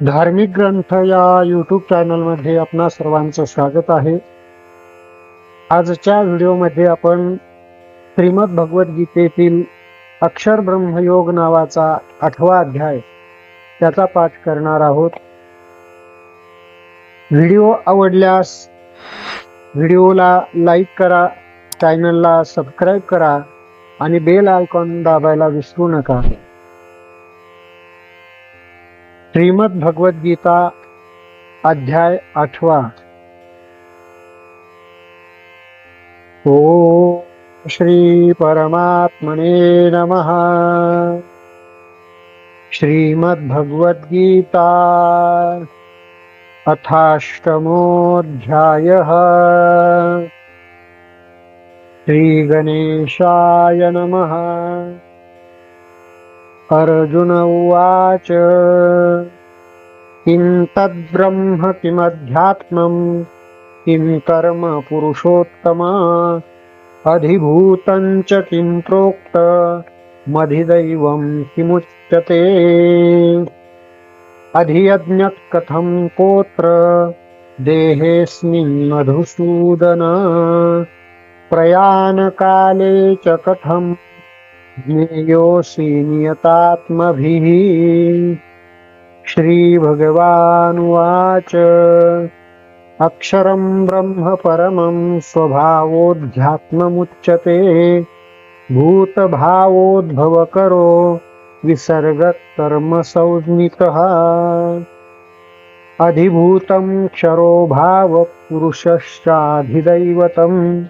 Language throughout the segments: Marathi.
धार्मिक ग्रंथ या यूट्यूब चॅनलमध्ये आपणा सर्वांचं स्वागत आहे. आजच्या व्हिडिओमध्ये आपण श्रीमद भगवद्गीतेतील अक्षर ब्रह्मयोग नावाचा आठवा अध्याय त्याचा पाठ करणार आहोत. व्हिडिओ आवडल्यास व्हिडिओला लाईक करा चॅनलला सबस्क्राईब करा आणि बेल आयकॉन दाबायला विसरू नका. श्रीमद भगवद्गीता अध्याय आठवा। ओ श्री परमात्मने नमः। श्रीमद भगवद्गीता अथाष्टमोऽध्यायः। श्रीगणेशाय नमः। अर्जुन उवाच, किं तद्ब्रह्म किमध्यात्मम् किं कर्म पुरुषोत्तमा, अधिभूतं च किं प्रोक्त, मधिदैवं किमुच्यते? अधियज्ञः कथं कोत्र, देहेऽस्मिन् मधुसूदन, प्रयाणकाले च कथं ज्ञेयोऽसि नियतात्मभिः श्रीभगवानुवाच। अक्षरं ब्रह्म परमं स्वभावोऽध्यात्ममुच्यते भूतभावोद्भवकरो विसर्गकर्मसंज्ञितः अधिभूतं क्षरो भावपुरुषश्चाधिदैवतम्।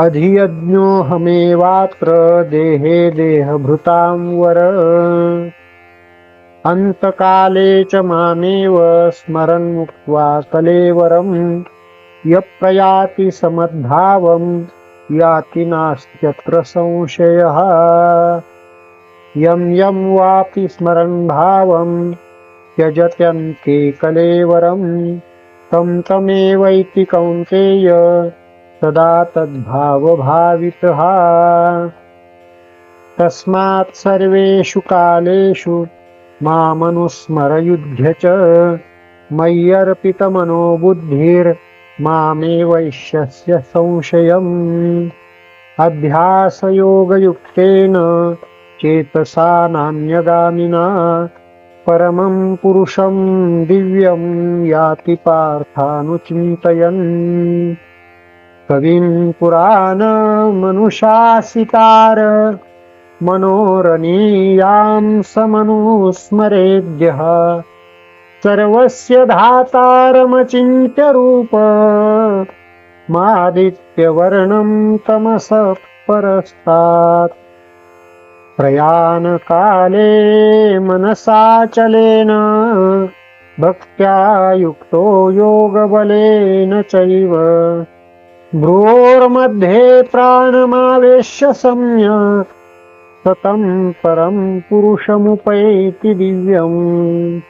अधियज्ञोऽहमेवात्र देहे देहभृतां वर। अन्तकाले च मामेव स्मरन् मुक्त्वा कलेवरं यप्रयाति समद्भावं याति नास्त्यत्र संशयः। यं यं वापि स्मरन् भावं त्यजत्यन्ते कलेवरं तं तमेवैति कौन्तेय तदा तद्भावभावितः। तस्मात् सर्वेषु कालेषु मामनुस्मरयुध्य च मय्यर्पितमनो बुद्धिर्मामेवैष्यस्य संशयम्। अभ्यासयोगयुक्तेन चेतसा नान्यगामिना परमं पुरुषं दिव्यं याति पार्थानुचिन्तयन्। कविं पुराणमनुशासितार मनोरनीयां समनुस्मरेद्यः। सर्वस्य धातारमचिन्त्य रूप मादित्यवर्णं तमसः परस्तात्। प्रयाणकाले मनसाचलेन भक्त्या युक्तो योगबलेन चैव। भ्रोर्मध्ये प्राणमावेश्य सम्यक् सतं परं पुरुषमुपैति दिव्यम्।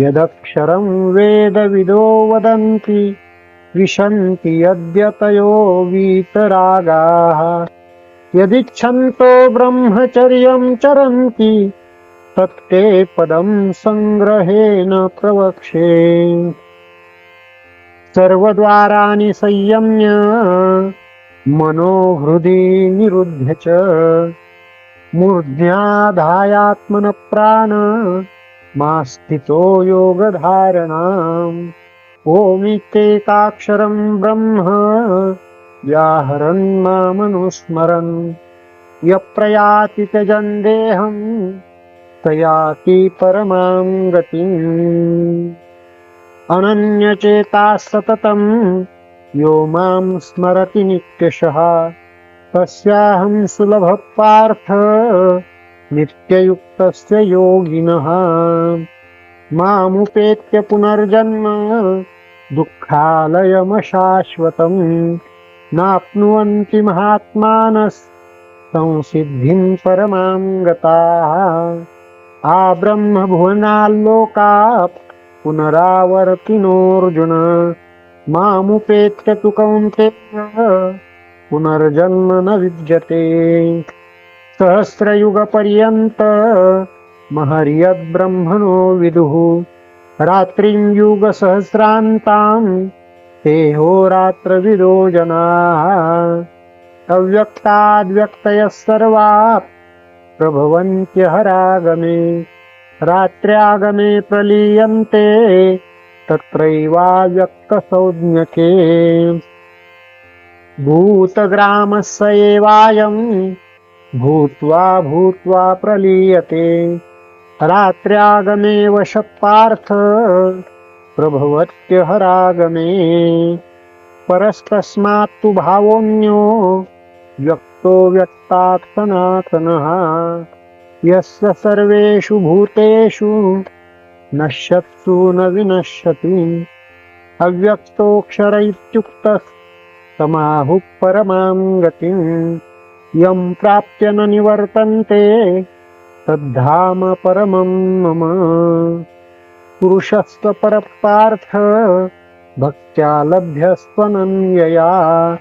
यदक्षरं वेदविदो वदन्ति विशन्ति यद्यतयो वीतरागाः। यदिच्छन्तो ब्रह्मचर्यं चरन्ति तत्ते पदं सङ्ग्रहेण प्रवक्षे सर्वद्वाराणि संयम्य मनोहृदि निरुध्य च। मूर्ध्याधायात्मन प्राण मा स्थितो योगधारणाम्। ओमित्येकाक्षरं ब्रह्म व्याहरन् मामनुस्मरन्। यप्रयाति त्यजन् देहं स याति परमां गतिम्। अनन्यचेता सततं यो मां स्मरति नित्यशः। तस्याहं सुलभपार्थ नित्ययुक्तस्य योगिनः। मामुपेत्य पुनर्जन्म। दुःखालयमशाश्वतम्। नाप्नुवन्ति महात्मानः संसिद्धिं परमां गताः आब्रह्मभुवनाल्लोकात्। पुनरावर्तिनोऽर्जुन मामुपेत्य तु कौन्तेय पुनर्जन्म न विद्यते। सहस्रयुगपर्यन्त महर्यद्ब्रह्मणो विदुः। रात्रिं युगसहस्रान्तां ते होरात्रविदो जनाः। अव्यक्ताद्व्यक्तयः सर्वा प्रभवन्त्यहरागमे। रात्र्यागमे प्रलीयन्ते तत्रैवाव्यक्तसंज्ञके। भूतग्रामस्य एवायम् भूत्वा भूत्वा प्रलीयते। रात्र्यागमे वशपार्थ प्रभवत्यहरागमे। परस्तस्मात्तु भावोऽन्यो व्यक्तो व्यक्तात् सनातनः। यस्य सर्वेषु भूतेषु नश्यत्सु न विनश्यति। अव्यक्तोऽक्षर इत्युक्तस्तमाहुः परमां गतिम्। यं प्राप्य न निवर्तन्ते तद्धाम परमं मम। पुरुषस्य परपार्थ भक्त्या लभ्यस्त्वनन्यया।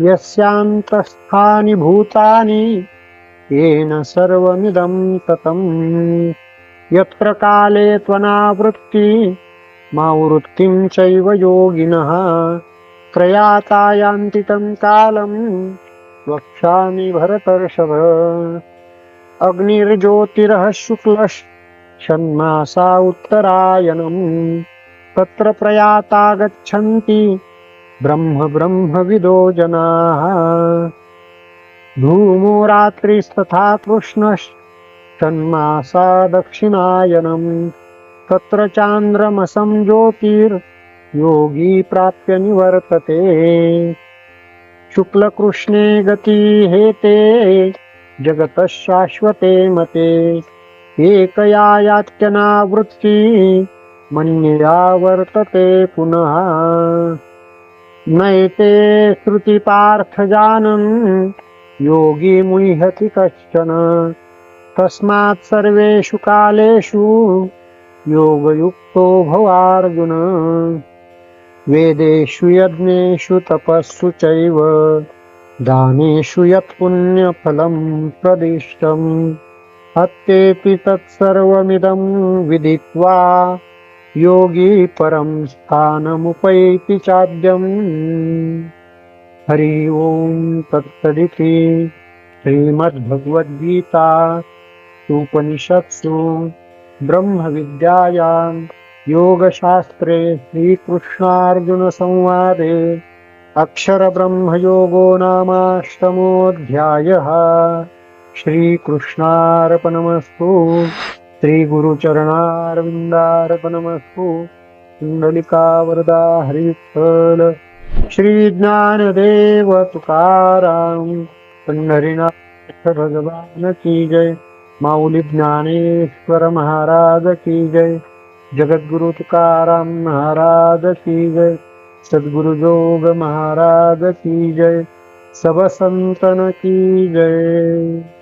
यस्यान्तस्थानि भूतानि येन सर्वमिदं ततम्। यत्र काले त्वनावृत्ति, मावृत्तिं चैव योगिनः। यान्ति तं कालं वक्ष्यामि भरतर्षभ। अग्निर्ज्योतिरः शुक्लषण्मासा उत्तरायणम्। तत्र प्रयाता गच्छन्ति ब्रह्म ब्रह्मविदो जनाः। धूमो रात्रिस्तथा कृष्णश्चन्मासा दक्षिणायनम् तत्र चान्द्रमसं ज्योतिर्योगी प्राप्य निवर्तते शुक्लकृष्णे गति हेते जगतः शाश्वते मते एकया यात्यनावृत्ति मन्यया वर्तते पुनः। नैते श्रुतिपार्थजानन् योगी मुह्यति कश्चन। तस्मात् सर्वेषु कालेषु योगयुक्तो भवार्जुन वेदेषु यज्ञेषु तपस्सु चैव, दानेषु यत्पुण्यफलं प्रदिष्टम्। अत्येति तत्सर्वमिदं विदित्वा योगी परं स्थानमुपैति चाद्यम्। हरि ओं तत्सदिति श्रीमद्भगवद्गीता उपनिषत्सु ब्रह्मविद्यायां योगशास्त्रे श्रीकृष्णार्जुनसंवादे अक्षरब्रह्मयोगो नामाष्टमोऽध्यायः श्रीकृष्णार्पणमस्तु श्रीगुरुचरणारविन्दार्पणमस्तु कुण्डलिकावरदा श्री ज्ञानदेव तुकाराम पंढरीनाथ भगवान की जय। माऊली ज्ञानेश्वर महाराज की जय। जगद्गुरु तुकाराम महाराज की जय। सद्गुरु जोग महाराज की जय। सब संतन की जय।